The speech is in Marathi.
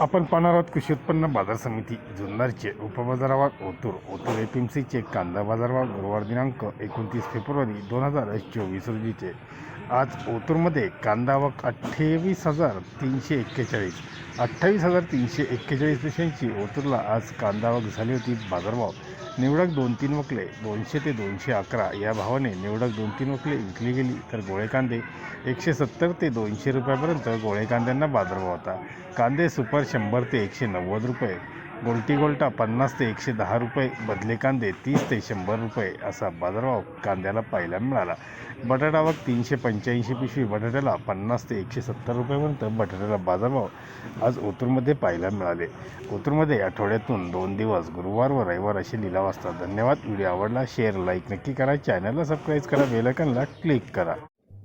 आपण पाहणार आहोत कृषी उत्पन्न बाजार समिती जुन्नरचे उपबाजारभाव ओतूर ओतूर ए एम सीचे कांदा बाजारभाव गुरुवार दिनांक एकोणतीस फेब्रुवारी दोन हजार चोवीस रोजीचे. आज ओतूरमध्ये कांदा आवक अठ्ठावीस हजार तीनशे एक्केचाळीस अठ्ठावीस हजार तीनशे एक्केचाळीस पेशांची ओतूरला आज कांदा आवक झाली होती बाजारभाव. निवडक दोन तीन वकले दोनशे ते दोनशे अकरा या भावाने निवडक दोन तीन वकले विकली गेली तर गोळे कांदे एकशे सत्तर ते दोनशे रुपयापर्यंत गोळे कांद्यांना बाजारभाव होता. कांदे सुपर शंभर ते एकशे नव्वद रुपये. गोलटी गोल्टा पन्नास ते एकशे दहा रुपये. बदले कांदे तीस ते शंभर रुपये. असा बाजारभाव कांद्याला पाहायला मिळाला. बटाटा तीनशे पंच्याऐंशी पिशवी. बटाट्याला पन्नास ते एकशे सत्तर रुपयापर्यंत बटाट्याला बाजारभाव आज ओतूरमध्ये पाहायला मिळाले. ओतूरमध्ये आठवड्यातून दोन दिवस गुरुवार व रविवार असे लिलाव असतात धन्यवाद. व्हिडिओ आवडला शेअर लाईक नक्की करा. चॅनलला सबस्क्राईब करा. बेलायकनला क्लिक करा.